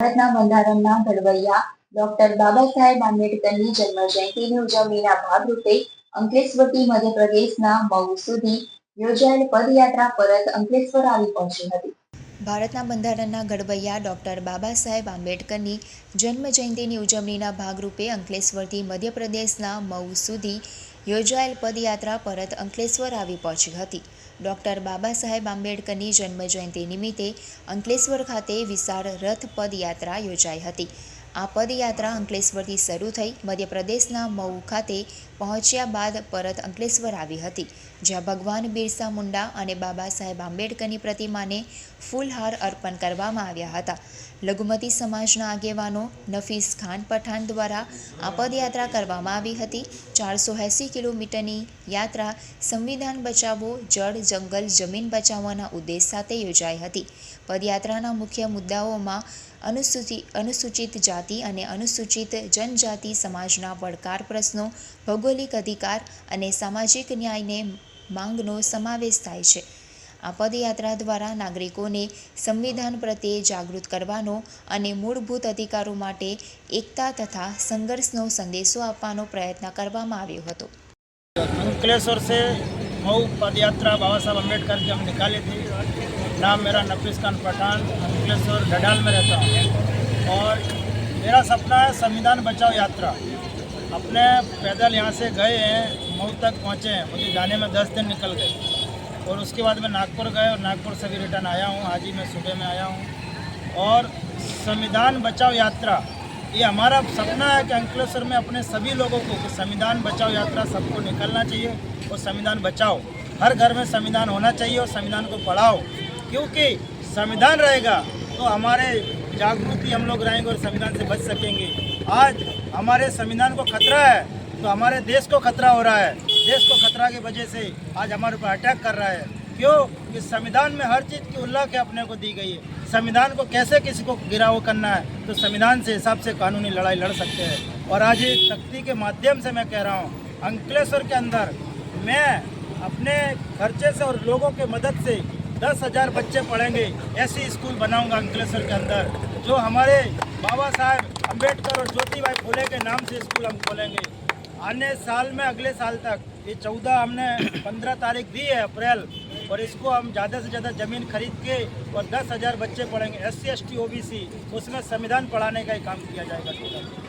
ભારતના બંધારણના ઘડવૈયા ડોક્ટર બાબા સાહેબ આંબેડકરની જન્મ જયંતિની ઉજવણીના ભાગરૂપે અંકલેશ્વરથી મધ્યપ્રદેશના મઉ સુધી યોજાયેલ પદયાત્રા પરત અંકલેશ્વર આવી પહોંચી હતી ભારતના બંધારણના ઘડવૈયા ડોક્ટર બાબા સાહેબ આંબેડકરની જન્મ જયંતિની ઉજવણીના ભાગરૂપે અંકલેશ્વરથી મધ્યપ્રદેશના મઉ સુધી યોજાયેલ પદયાત્રા પરત અંકલેશ્વર આવી પહોંચી હતી ડૉક્ટર બાબા સાહેબ આંબેડકરની જન્મજયંતિ નિમિત્તે અંકલેશ્વર ખાતે વિશાળ રથ પદયાત્રા યોજાઈ હતી આ પદયાત્રા અંકલેશ્વરથી શરૂ થઈ મધ્યપ્રદેશના મઉ ખાતે પહોંચ્યા બાદ પરત અંકલેશ્વર આવી હતી જ્યાં ભગવાન બિરસા મુંડા અને બાબા સાહેબ આંબેડકરની પ્રતિમાને ફૂલહાર અર્પણ કરવામાં આવ્યા હતા લઘુમતી સમાજના આગેવાનો નફીસ ખાન પઠાણ દ્વારા આ પદયાત્રા કરવામાં આવી હતી ચારસો એંસી કિલોમીટરની યાત્રા સંવિધાન બચાવવો જળ જંગલ જમીન બચાવવાના ઉદ્દેશ સાથે યોજાઈ હતી પદયાત્રાના મુખ્ય મુદ્દાઓમાં અનુસૂચિત અનુસૂચિત જાતિ અને અનુસૂચિત જનજાતિ સમાજના પડકાર પ્રશ્નો ભૌગોલિક અધિકાર અને સામાજિક ન્યાયને માંગનો સમાવેશ થાય છે આ પદયાત્રા દ્વારા નાગરિકોને સંવિધાન પ્રત્યે જાગૃત કરવાનો અને મૂળભૂત અધિકારો માટે એકતા તથા સંઘર્ષનો સંદેશો આપવાનો પ્રયત્ન કરવામાં આવ્યો હતો અંકલેશ્વર સે મઉ પદયાત્રા બાબા સાહેબ આંબેડકર જે નિકાલી થી नाम मेरा नफीस खान पठान अंकलेश्वर डडाल में रहता हूँ और मेरा सपना है संविधान बचाओ यात्रा अपने पैदल यहाँ से गए हैं मऊ तक पहुँचे हैं मुझे जाने में दस दिन निकल गए और उसके बाद मैं नागपुर गए और नागपुर से भी रिटर्न आया हूँ आज ही मैं सुबह में आया हूँ और संविधान बचाओ यात्रा ये हमारा सपना है कि अंकलेश्वर में अपने सभी लोगों को कि संविधान बचाओ यात्रा सबको निकलना चाहिए और संविधान बचाओ हर घर में संविधान होना चाहिए और संविधान को पढ़ाओ क्योंकि संविधान रहेगा तो हमारे जागरूक भी हम लोग रहेंगे और संविधान से बच सकेंगे आज हमारे संविधान को खतरा है तो हमारे देश को खतरा हो रहा है देश को खतरा की वजह से आज हमारे ऊपर अटैक कर रहा है क्यों कि संविधान में हर चीज़ की उल्लाह के अपने को दी गई है संविधान को कैसे किसी को गिराव करना है तो संविधान से हिसाब से कानूनी लड़ाई लड़ सकते हैं और आज ये तख्ती के माध्यम से मैं कह रहा हूँ अंकलेश्वर के अंदर मैं अपने खर्चे से और लोगों के मदद से दस हज़ार बच्चे पढ़ेंगे ऐसी स्कूल बनाऊंगा अंकलेश्वर के अंदर जो हमारे बाबा साहेब अम्बेडकर और ज्योति भाई के नाम से स्कूल हम खोलेंगे आने साल में अगले साल तक ये चौदह हमने पंद्रह तारीख दी है अप्रैल और इसको हम ज़्यादा से ज़्यादा ज़मीन खरीद के और दस हज़ार बच्चे पढ़ेंगे S C S T O B C उसमें संविधान पढ़ाने का ही काम किया जाएगा टोटल